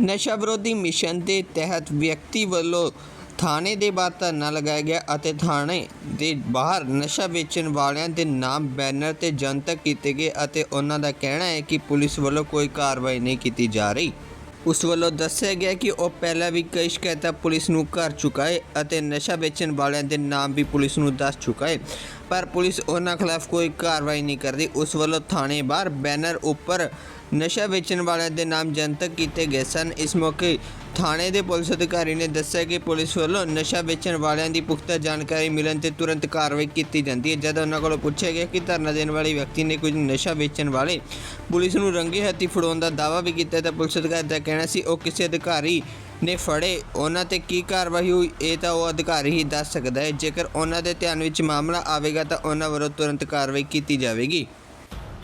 ਨਸ਼ਾ ਵਿਰੋਧੀ ਮਿਸ਼ਨ ਦੇ ਤਹਿਤ ਵਿਅਕਤੀ ਵੱਲੋਂ ਥਾਣੇ ਦੇ ਬਾਹਰ ਧਰਨਾ ਲਗਾਇਆ ਗਿਆ ਅਤੇ ਥਾਣੇ ਦੇ ਬਾਹਰ ਨਸ਼ਾ ਵੇਚਣ ਵਾਲਿਆਂ ਦੇ ਨਾਮ, ਬੈਨਰ ਤੇ ਜਨਤਕ ਕੀਤੇ ਗਏ ਅਤੇ ਉਹਨਾਂ ਦਾ ਕਹਿਣਾ ਹੈ ਕਿ ਪੁਲਿਸ ਵੱਲੋਂ ਕੋਈ ਕਾਰਵਾਈ ਨਹੀਂ ਕੀਤੀ ਜਾ ਰਹੀ। ਉਸ ਵੱਲੋਂ ਦੱਸਿਆ ਗਿਆ ਕਿ ਉਹ ਪਹਿਲਾਂ ਵੀ ਕਈ ਸ਼ਿਕਾਇਤਾਂ ਪੁਲਿਸ ਨੂੰ ਕਰ ਚੁੱਕਾ ਹੈ ਅਤੇ ਨਸ਼ਾ ਵੇਚਣ ਵਾਲਿਆਂ ਦੇ ਨਾਮ ਵੀ ਪੁਲਿਸ ਨੂੰ ਦੱਸ ਚੁੱਕਾ ਹੈ, ਪਰ ਪੁਲਿਸ ਉਹਨਾਂ ਖਿਲਾਫ ਕੋਈ ਕਾਰਵਾਈ ਨਹੀਂ ਕਰਦੀ। ਉਸ ਵੱਲੋਂ ਥਾਣੇ ਬਾਹਰ ਬੈਨਰ ਉੱਪਰ ਨਸ਼ਾ ਵੇਚਣ ਵਾਲਿਆਂ ਦੇ ਨਾਮ ਜਨਤਕ ਕੀਤੇ ਗਏ ਸਨ। ਇਸ ਮੌਕੇ ਥਾਣੇ ਦੇ ਪੁਲਿਸ ਅਧਿਕਾਰੀ ਨੇ ਦੱਸਿਆ ਕਿ ਪੁਲਿਸ ਵੱਲੋਂ ਨਸ਼ਾ ਵੇਚਣ ਵਾਲਿਆਂ ਦੀ ਪੁਖਤਾ ਜਾਣਕਾਰੀ ਮਿਲਣ ਤੇ ਤੁਰੰਤ ਕਾਰਵਾਈ ਕੀਤੀ ਜਾਂਦੀ ਹੈ। ਜਦ ਉਹਨਾਂ ਕੋਲੋਂ ਪੁੱਛਿਆ ਗਿਆ ਕਿ ਧਰਨਾ ਦੇਣ ਵਾਲੇ ਵਿਅਕਤੀ ਨੇ ਕੁਝ ਨਸ਼ਾ ਵੇਚਣ ਵਾਲੇ ਪੁਲਿਸ ਨੂੰ ਰੰਗੇ ਹੱਥੀ ਫੜਾਉਣ ਦਾ ਦਾਅਵਾ ਵੀ ਕੀਤਾ ਤਾਂ ਪੁਲਿਸ ਅਧਿਕਾਰੀ ਦਾ ਕਹਿਣਾ ਸੀ, ਉਹ ਕਿਸੇ ਅਧਿਕਾਰੀ ਨੇ ਫੜੇ, ਉਹਨਾਂ ਤੇ ਕੀ ਕਾਰਵਾਈ ਹੋਈ, ਇਹ ਤਾਂ ਉਹ ਅਧਿਕਾਰੀ ਹੀ ਦੱਸ ਸਕਦਾ ਹੈ। ਜੇਕਰ ਉਹਨਾਂ ਦੇ ਧਿਆਨ ਵਿੱਚ ਮਾਮਲਾ ਆਵੇਗਾ ਤਾਂ ਉਹਨਾਂ ਵੱਲੋਂ ਤੁਰੰਤ ਕਾਰਵਾਈ ਕੀਤੀ ਜਾਵੇਗੀ।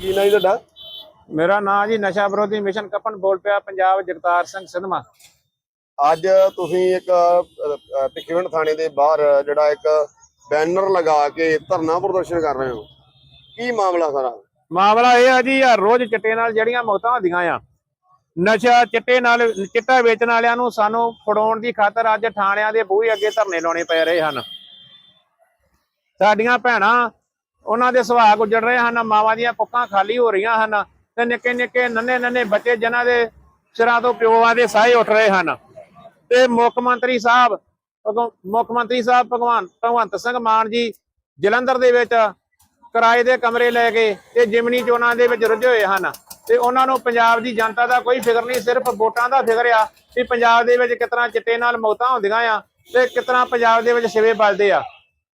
ਕੀ ਨਾਂ ਤੁਹਾਡਾ? ਮੇਰਾ ਨਾਮ ਜੀ ਨਸ਼ਾ ਵਿਰੋਧੀ ਮਿਸ਼ਨ ਕਪਨ ਬੋਲ ਪਿਆ ਪੰਜਾਬ ਜਗਤਾਰ ਸਿੰਘ ਸਿਧਮਾ ਅੱਜ ਤੁਸੀਂ ਇੱਕ ਭਿੱਖੀਵਿੰਡ ਥਾਣੇ ਦੇ ਬਾਹਰ ਜਿਹੜਾ ਇੱਕ ਬੈਨਰ ਲਗਾ ਕੇ ਧਰਨਾ ਪ੍ਰਦਰਸ਼ਨ ਕਰ ਰਹੇ ਹੋ। ਕੀ ਮਾਮਲਾ ਸਾਰਾ? ਮਾਮਲਾ ਇਹ ਆ ਜੀ ਯਾਰ ਰੋਜ਼ ਚਿੱਟੇ ਨਾਲ ਜਿਹੜੀਆਂ ਮੌਤਾਂ ਹੁੰਦੀਆਂ ਆ। ਨਸ਼ਾ ਚਿੱਟੇ ਨਾਲ ਚਿੱਟਾ ਵੇਚਣ ਵਾਲਿਆਂ ਨੂੰ ਸਾਨੂੰ ਫੜਾਉਣ ਦੀ ਖਾਤਰ ਅੱਜ ਥਾਣਿਆਂ ਦੇ ਬੂਹੇ ਅੱਗੇ ਧਰਨੇ ਲਾਉਣੇ ਪੈ ਰਹੇ ਹਨ। ਸਾਡੀਆਂ ਭੈਣਾਂ ਉਹਨਾਂ ਦੇ ਸੁਭਾਅ ਗੁਜ਼ਰ ਰਹੇ ਹਨ ਮਾਵਾਂ ਦੀਆਂ ਕੁੱਕਾਂ ਖਾਲੀ ਹੋ ਰਹੀਆਂ ਹਨ। ਤੇ ਨਿੱਕੇ ਨਿੱਕੇ ਨੰਨੇ ਨੰਨੇ ਬੱਚੇ ਜਿਨ੍ਹਾਂ ਦੇ ਸਿਰਾਂ ਤੋਂ ਪਿਓਾਂ ਦੇ ਸਾਹ ਉੱਠ ਰਹੇ ਹਨ। ਤੇ ਮੁੱਖ ਮੰਤਰੀ ਸਾਹਿਬ ਮੁੱਖ ਮੰਤਰੀ ਸਾਹਿਬ ਭਗਵਾਨ ਭਗਵੰਤ ਸਿੰਘ ਮਾਨ ਜੀ ਜਲੰਧਰ ਦੇ ਵਿੱਚ ਕਿਰਾਏ ਦੇ ਕਮਰੇ ਲੈ ਕੇ ਤੇ ਜਿਮਨੀ ਚੋਣਾਂ ਦੇ ਵਿੱਚ ਰੁੱਝੇ ਹੋਏ ਹਨ। ਤੇ ਉਹਨਾਂ ਨੂੰ ਪੰਜਾਬ ਦੀ ਜਨਤਾ ਦਾ ਕੋਈ ਫਿਕਰ ਨਹੀਂ ਸਿਰਫ ਵੋਟਾਂ ਦਾ ਫਿਕਰ ਆ ਕਿ ਪੰਜਾਬ ਦੇ ਵਿੱਚ ਕਿਤਨਾ ਚਿੱਟੇ ਨਾਲ ਮੌਤਾਂ ਹੁੰਦੀਆਂ ਆ ਤੇ ਕਿਤਨਾ ਪੰਜਾਬ ਦੇ ਵਿੱਚ ਸਿਵੇ ਬਲਦੇ ਆ।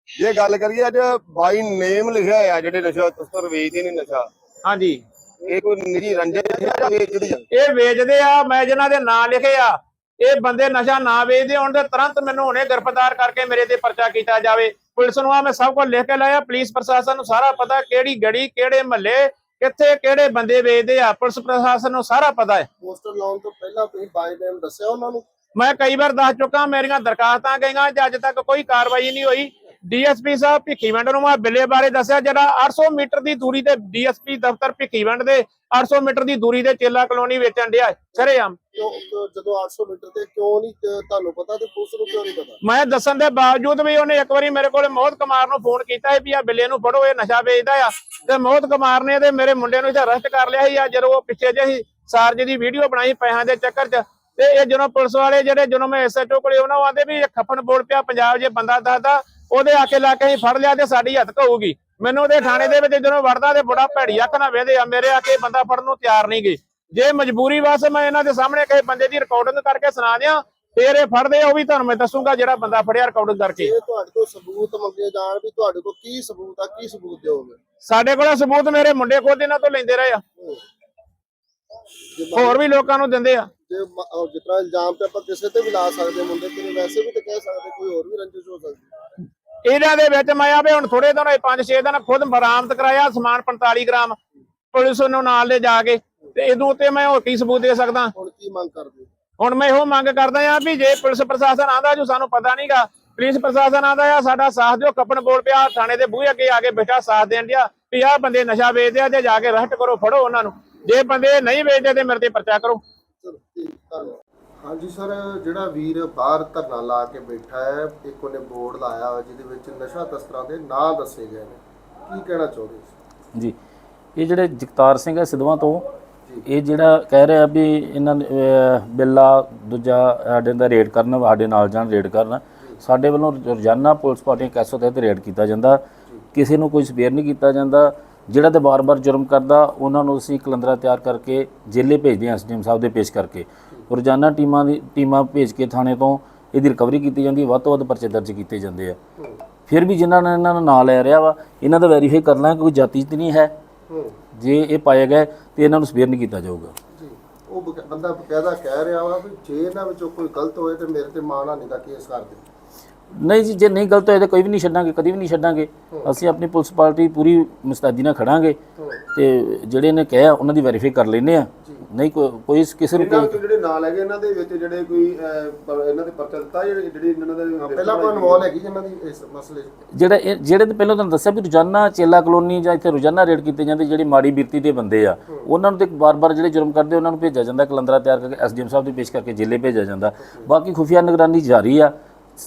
ਜੇ ਗੱਲ ਕਰੀਏ ਅੱਜ ਬਾਈ ਨੇਮ ਲਿਖਿਆ ਹੋਇਆ ਜਿਹੜੇ ਨਸ਼ਾ ਤਸਕਰ ਵੇਚਦੇ ਨੇ ਨਸ਼ਾ। ਹਾਂਜੀ। ਇਹ ਕੋਈ ਨਿੱਜੀ ਰੰਜਿਸ਼ ਹੈ ਜਾਂ ਵੇਚਦੀ ਆ? ਇਹ ਵੇਚਦੇ ਆ ਮੈਂ ਜਿਨ੍ਹਾਂ ਦੇ ਨਾਂ ਲਿਖੇ ਆ ਇਹ ਬੰਦੇ ਨਸ਼ਾ ਨਾ ਵੇਚਦੇ ਹੋਣ ਤੇ ਤੁਰੰਤ ਮੈਨੂੰ ਹੁਣੇ ਗ੍ਰਿਫਤਾਰ ਕਰਕੇ ਮੇਰੇ ਤੇ ਪਰਚਾ ਕੀਤਾ ਜਾਵੇ। ਪੁਲਿਸ ਨੂੰ ਆ ਮੈਂ ਸਭ ਕੁਝ ਲਿਖ ਕੇ ਲਾਇਆ ਪੁਲਿਸ ਪ੍ਰਸ਼ਾਸਨ ਨੂੰ ਸਾਰਾ ਪਤਾ ਕਿਹੜੀ ਗੜੀ ਕਿਹੜੇ ਮਹੱਲੇ ਕਿੱਥੇ ਕਿਹੜੇ ਬੰਦੇ ਵੇਚਦੇ ਆ ਪੁਲਿਸ ਪ੍ਰਸ਼ਾਸਨ ਨੂੰ ਸਾਰਾ ਪਤਾ ਹੈ। ਪੋਸਟਰ ਲਾਉਣ ਤੋਂ ਪਹਿਲਾਂ ਤੁਸੀਂ ਬਾਈ ਨੇਮ ਦੱਸਿਆ ਉਹਨਾਂ ਨੂੰ? ਮੈਂ ਕਈ ਵਾਰ ਦੱਸ ਚੁੱਕਾ ਮੇਰੀਆਂ ਦਰਖਾਸਤਾਂ ਗਈਆਂ ਤੇ ਅੱਜ ਤੱਕ ਕੋਈ ਕਾਰਵਾਈ ਨਹੀਂ ਹੋਈ। ਡੀਐਸਪੀ ਸਾਹਿਬ ਭਿੱਖੀਵਿੰਡ ਨੂੰ ਮੈਂ ਬਿੱਲੇ ਬਾਰੇ ਦੱਸਿਆ ਜਿਹੜਾ 800 ਮੀਟਰ ਦੀ ਦੂਰੀ ਤੇ ਡੀਐਸਪੀ ਦਫ਼ਤਰ ਭਿੱਖੀਵਿੰਡ ਦੇ 800 ਮੀਟਰ ਦੀ ਦੂਰੀ ਤੇ ਚੇਲਾ ਕਲੋਨੀ ਵੇਚਣ ਡਿਆ ਸਰੇਆਮ। ਜਦੋਂ 800 ਮੀਟਰ ਤੇ ਕਿਉਂ ਨਹੀਂ ਤੁਹਾਨੂੰ ਪਤਾ ਤੇ ਪੁਲਿਸ ਨੂੰ ਕਿਉਂ ਨਹੀਂ ਪਤਾ? ਮੈਂ ਦੱਸਣ ਦੇ ਬਾਵਜੂਦ ਵੀ ਉਹਨੇ ਇੱਕ ਵਾਰੀ ਮੇਰੇ ਕੋਲ ਮੋਹਤ ਕੁਮਾਰ ਨੂੰ ਫੋਨ ਕੀਤਾ ਸੀ ਵੀ ਆ ਬਿੱਲੇ ਨੂੰ ਫੜੋ ਇਹ ਨਸ਼ਾ ਵੇਚਦਾ ਆ। ਤੇ ਮੋਹਤ ਕੁਮਾਰ ਨੇ ਤੇ ਮੇਰੇ ਮੁੰਡੇ ਨੂੰ ਇੱਥੇ ਅਰੈਸਟ ਕਰ ਲਿਆ ਸੀ ਆ ਜਦੋਂ ਉਹ ਪਿੱਛੇ ਜਿਹੇ ਸੀ ਸਾਰਜ ਦੀ ਵੀਡੀਓ ਬਣਾਈ ਪੈਸਿਆਂ ਦੇ ਚੱਕਰ 'ਚ। ਤੇ ਇਹ ਜਦੋਂ ਪੁਲਿਸ ਵਾਲੇ ਜਿਹੜੇ ਜਦੋਂ ਮੈਂ ਐਸਐਚਓ ਕੋਲੇ ਉਹਨਾਂ ਆਂਦੇ ਵੀ ਇਹ ਖੱਫਣ ਬੋਲ ਪਿਆ ਪੰਜਾਬ ਜੇ ਬੰਦਾ ਦੱਸਦਾ ਉਹਦੇ ਆਕੇ ਲਾ ਕੇ ਹੀ ਫੜ ਲਿਆ ਤੇ ਸਾਡੀ ਹੱਥ ਹੋਊਗੀ ਮੈਨੂੰ ਉਹਦੇ ਥਾਣੇ ਦੇ ਵਿੱਚ ਜਦੋਂ ਵੜਦਾ ਤੇ ਬੜਾ ਭੈੜੀ ਅੱਖ ਨਾ ਵੇਦੇ ਆ ਮੇਰੇ ਆਕੇ ਬੰਦਾ ਫੜਨ ਨੂੰ ਤਿਆਰ ਨਹੀਂ ਗਏ ਜੇ ਮਜਬੂਰੀ ਵਾਸਤੇ ਮੈਂ ਇਹਨਾਂ ਦੇ ਸਾਹਮਣੇ ਕਿਸੇ ਬੰਦੇ ਦੀ ਰਿਕਾਰਡਿੰਗ ਕਰਕੇ ਸੁਣਾ ਦਿਆਂ ਫੇਰ ਇਹ ਫੜਦੇ ਆ, ਉਹ ਵੀ ਤੁਹਾਨੂੰ ਮੈਂ ਦੱਸੂਗਾ ਜਿਹੜਾ ਬੰਦਾ ਫੜਿਆ ਰਿਕਾਰਡਿੰਗ ਕਰਕੇ। ਜੇ ਤੁਹਾਡੇ ਕੋਲ ਸਬੂਤ ਮੰਗੇ ਜਾਣ ਵੀ ਤੁਹਾਡੇ ਕੋਲ ਕੀ ਸਬੂਤ ਆ ਕੀ ਸਬੂਤ ਦਿਓਗੇ? ਸਾਡੇ ਕੋਲ ਸਬੂਤ ਮੇਰੇ ਮੁੰਡੇ ਖੁਦ ਇਹਨਾਂ ਤੋਂ ਲੈਂਦੇ ਰਹੇ ਆ। ਹੋਰ ਵੀ ਲੋਕਾਂ ਨੂੰ ਦਿੰਦੇ ਆ। ਜੇ ਤਰ੍ਹਾਂ ਇਲਜ਼ਾਮ ਤੇ ਆਪਾਂ ਕਿਸੇ ਤੇ ਵੀ ਲਾ ਸਕਦੇ ਮੁੰਡੇ ਤੇ ਵੈਸੇ ਵੀ ਤੇ ਕਹਿ ਸਕਦੇ ਕੋਈ ਹੋਰ ਵੀ ਰੰਜਿਸ਼ ਹੋ ਸਕਦੀ। ਇਹਨਾਂ ਦੇ ਵਿੱਚ ਮੈਂ ਆਵੇ ਹੁਣ ਥੋੜੇ ਦਿਨ ਹੋਏ 5-6 ਦਿਨ ਖੁਦ ਬਰਾਮਦ ਕਰਾਇਆ ਸਮਾਨ 45 ਗ੍ਰਾਮ ਪੁਲਿਸ ਨੂੰ ਨਾਲ ਲੈ ਜਾ ਕੇ ਤੇ ਇਹਦੋਂ ਉੱਤੇ ਮੈਂ ਹੋਰ ਕੀ ਸਬੂਤ ਦੇ ਸਕਦਾ। ਹੁਣ ਕੀ ਮੰਗ ਕਰਦੇ? ਹੋ? ਹੁਣ ਮੈਂ ਇਹੋ ਮੰਗ ਕਰਦਾ ਆ ਵੀ ਜੇ ਪੁਲਿਸ ਪ੍ਰਸ਼ਾਸਨ ਆਂਦਾ ਜੋ ਸਾਨੂੰ ਪਤਾ ਨਹੀਂਗਾ ਪੁਲਿਸ ਪ੍ਰਸ਼ਾਸਨ ਆਂਦਾ ਆ ਸਾਡਾ ਸਾਥ ਦਿਓ ਕੱਪਣ ਬੋਲ ਪਿਆ ਥਾਣੇ ਦੇ ਬੂਹੇ ਅੱਗੇ ਆ ਕੇ ਬੈਠਾ ਸਾਥ ਦੇਣ ਦਿਆ ਵੀ ਆਹ ਬੰਦੇ ਨਸ਼ਾ ਵੇਚਦੇ ਆ ਤੇ ਜਾ ਕੇ ਅਰੈਸਟ ਕਰੋ ਫੜੋ ਉਹਨਾਂ ਨੂੰ। ਜੇ ਬੰਦੇ ਨਹੀਂ ਵੇਚਦੇ ਤੇ ਮੇਰੇ ਤੇ ਪਰਚਾ ਕਰੋ। ਚਲੋ ਠੀਕ ਧੰਨਵਾਦ। ਹਾਂਜੀ ਸਰ ਜਿਹੜਾ ਵੀਰ ਬਾਹਰ ਧਰਨਾ ਲਾ ਕੇ ਬੈਠਾ ਹੈ ਇੱਕ ਉਹਨੇ ਬੋਰਡ ਲਾਇਆ ਹੋਇਆ ਜਿਹਦੇ ਵਿੱਚ ਨਸ਼ਾ ਤਸਕਰਾਂ ਦੇ ਨਾਂ ਦੱਸੇ ਗਏ ਨੇ। ਕੀ ਕਹਿਣਾ ਚਾਹੁੰਦੇ ਸੀ ਜੀ ਇਹ ਜਿਹੜੇ ਜਗਤਾਰ ਸਿੰਘ ਹੈ ਸਿਧਵਾਂ ਤੋਂ ਇਹ ਜਿਹੜਾ ਕਹਿ ਰਿਹਾ ਵੀ ਇਹਨਾਂ ਬਿੱਲਾ ਦੂਜਾ ਸਾਡੇ ਦਾ ਰੇਡ ਕਰਨ ਸਾਡੇ ਨਾਲ ਜਾਣ ਰੇਡ ਕਰਨ। ਸਾਡੇ ਵੱਲੋਂ ਰੋਜ਼ਾਨਾ ਪੁਲਿਸ ਪਾਰਟੀ ਕੈਸੋ ਤਹਿਤ ਰੇਡ ਕੀਤਾ ਜਾਂਦਾ। ਕਿਸੇ ਨੂੰ ਕੋਈ ਸਪੇਅਰ ਨਹੀਂ ਕੀਤਾ ਜਾਂਦਾ। ਜਿਹੜਾ ਤੇ ਬਾਰ-ਬਾਰ ਜੁਰਮ ਕਰਦਾ ਉਹਨਾਂ ਨੂੰ ਅਸੀਂ ਕਲੰਦਰਾ ਤਿਆਰ ਕਰਕੇ ਜੇਲੇ ਭੇਜਦੇ ਹਾਂ ਐਸਡੀਐਮ ਸਾਹਿਬ ਦੇ ਪੇਸ਼ ਕਰਕੇ। ਰੋਜ਼ਾਨਾ ਟੀਮਾਂ ਦੀ ਟੀਮਾਂ ਭੇਜ ਕੇ ਥਾਣੇ ਤੋਂ ਇਹਦੀ ਰਿਕਵਰੀ ਕੀਤੀ ਜਾਂਦੀ ਹੈ ਵੱਧ ਤੋਂ ਵੱਧ ਪਰਚੇ ਦਰਜ ਕੀਤੇ ਜਾਂਦੇ ਆ। ਫਿਰ ਵੀ ਜਿਨ੍ਹਾਂ ਨੇ ਇਹਨਾਂ ਦਾ ਨਾਂ ਲੈ ਰਿਹਾ ਵਾ ਇਹਨਾਂ ਦਾ ਵੈਰੀਫਾਈ ਕਰਨਾ ਕਿ ਕੋਈ ਜਾਤੀ ਤੇ ਨਹੀਂ ਹੈ। ਜੇ ਇਹ ਪਾਇਆ ਗਿਆ ਤੇ ਇਹਨਾਂ ਨੂੰ ਸਪੇਅਰ ਨਹੀਂ ਕੀਤਾ ਜਾਊਗਾ। ਜੀ ਉਹ ਬਕ- ਬੰਦਾ ਬਕਾਇਦਾ ਕਹਿ ਰਿਹਾ ਵਾ ਵੀ ਜੇ ਇਹਨਾਂ ਵਿੱਚੋਂ ਕੋਈ ਗਲਤ ਹੋਏ ਤੇ ਮੇਰੇ ਤੇ ਮਾਨਹਾਨੀ ਦਾ ਕੇਸ ਕਰ ਦੇ ਨਹੀਂ ਜੀ ਜੇ ਨਹੀਂ ਗਲਤ ਹੋਏ ਤਾਂ ਕੋਈ ਵੀ ਨਹੀਂ ਛੱਡਾਂਗੇ ਕਦੀ ਵੀ ਨਹੀਂ ਛੱਡਾਂਗੇ। ਅਸੀਂ ਆਪਣੀ ਪੁਲਿਸ ਪਾਰਟੀ ਪੂਰੀ ਮੁਸਤੈਦੀ ਨਾਲ ਖੜਾਂਗੇ ਤੇ ਜਿਹੜੇ ਨੇ ਕਿਹਾ ਉਹਨਾਂ ਦੀ ਵੈਰੀਫਾਈ ਕਰ ਲੈਨੇ ਆ। ਨਹੀਂ ਕੋਈ ਕੋਈ ਕਿਸੇ ਨੂੰ ਇਹਨਾਂ ਕੋਈ ਵਿੱਚੋਂ ਜਿਹੜੇ ਨਾਂ ਲੈ ਗਏ ਇਹਨਾਂ ਦੇ ਵਿੱਚ ਜਿਹੜੇ ਕੋਈ ਅਹ, ਪ- ਇਹਨਾਂ ਦੇ ਪਰਚਾ ਦਿੱਤਾ ਜਿਹੜੇ ਜਿਹੜੀ ਇਹਨਾਂ ਦੇ ਪਹਿਲਾਂ ਕੋਈ ਇਨਵੋਲ ਹੈਗੀ ਜਿਨ੍ਹਾਂ ਦੀ ਇਸ ਮਸਲੇ 'ਚ। ਜਿਹੜਾ ਇਹ- ਜਿਹੜੇ ਤੇ ਪਹਿਲਾਂ ਤੁਹਾਨੂੰ ਦੱਸਿਆ ਵੀ ਰੋਜ਼ਾਨਾ ਚੇਲਾ ਕਲੋਨੀ ਜਾਂ ਇੱਥੇ ਰੋਜ਼ਾਨਾ ਰੇਡ ਕੀਤੇ ਜਾਂਦੇ ਜਿਹੜੀ ਮਾੜੀ ਬਿਰਤੀ ਦੇ ਬੰਦੇ ਆ ਉਹਨਾਂ ਨੂੰ ਤੇ ਬਾਰ-ਬਾਰ ਜਿਹੜੇ ਜੁਰਮ ਕਰਦੇ ਉਹਨਾਂ ਨੂੰ ਭੇਜਿਆ ਜਾਂਦਾ ਕਲੰਦਰਾ ਤਿਆਰ ਕਰਕੇ ਐਸਡੀਐਮ ਸਾਹਿਬ ਦੇ ਪੇਸ਼ ਕਰਕੇ ਜੇਲੇ ਭੇਜਿਆ ਜਾਂਦਾ। ਬਾਕੀ ਖੁਫੀਆ ਨਿਗਰਾਨੀ ਜਾਰੀ ਆ।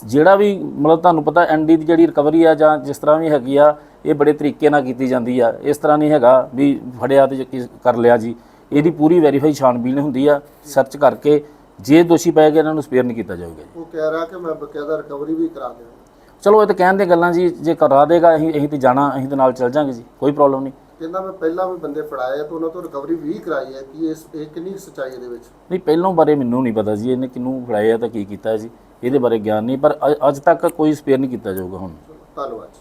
ਜਿਹੜਾ ਵੀ ਮਤਲਬ ਤੁਹਾਨੂੰ ਪਤਾ ਐਨਡੀ ਦੀ ਜਿਹੜੀ ਰਿਕਵਰੀ ਆ ਜਾਂ ਜਿਸ ਤਰ੍ਹਾਂ ਵੀ ਹੈਗੀ ਆ ਇਹ ਬੜੇ ਤਰੀਕੇ ਨਾਲ ਕੀਤੀ ਜਾਂਦੀ ਆ। ਇਸ ਤਰ੍ਹਾਂ ਨਹੀਂ ਹੈਗਾ ਵੀ ਫੜਿਆ ਤੇ ਕਰ ਲਿਆ ਜੀ। ਇਹਦੀ ਪੂਰੀ ਵੈਰੀਫਾਈ ਛਾਣਬੀਨ ਹੁੰਦੀ ਆ ਸਰਚ ਕਰਕੇ ਜੇ ਦੋਸ਼ੀ ਪਾਇਆ ਗਿਆ ਇਹਨਾਂ ਨੂੰ ਸਪੇਅਰ ਨਹੀਂ ਕੀਤਾ ਜਾਊਗਾ ਜੀ। ਉਹ ਕਹਿ ਰਿਹਾ ਕਿ ਮੈਂ ਬਕਾਇਦਾ ਰਿਕਵਰੀ ਵੀ ਕਰਾ ਦਿਆਂ ਚਲੋ ਇਹ ਤਾਂ ਕਹਿਣ ਦੀਆਂ ਗੱਲਾਂ ਜੀ ਜੇ ਕਰਾ ਦੇਗਾ ਅਸੀਂ ਅਸੀਂ ਤੇ ਜਾਣਾ ਅਸੀਂ ਤੇ ਨਾਲ ਚੱਲ ਜਾਾਂਗੇ ਜੀ ਕੋਈ ਪ੍ਰੋਬਲਮ ਨਹੀਂ। ਕਹਿੰਦਾ ਮੈਂ ਪਹਿਲਾਂ ਵੀ ਬੰਦੇ ਫੜਾਏ ਆ ਤੇ ਉਹਨਾਂ ਤੋਂ ਰਿਕਵਰੀ ਵੀ ਕਰਾਈ ਹੈ ਕਿ ਇਸ ਇਹ ਕਿੰਨੀ ਸੱਚਾਈ ਇਹਦੇ ਵਿੱਚ? ਨਹੀਂ ਪਹਿਲੋਂ ਬਾਰੇ ਮੈਨੂੰ ਨਹੀਂ ਪਤਾ ਜੀ ਇਹਨੇ ਕਿਹਨੂੰ ਫੜਾਇਆ ਤਾਂ ਕੀ ਕੀਤਾ ਜੀ ਇਹਦੇ ਬਾਰੇ ਗਿਆਨ ਨਹੀਂ ਪਰ ਅ- ਅੱਜ ਤੱਕ ਕੋਈ ਸਪੇਅਰ ਨਹੀਂ ਕੀਤਾ ਜਾਊਗਾ ਹੁਣ। ਧੰਨਵਾਦ ਜੀ।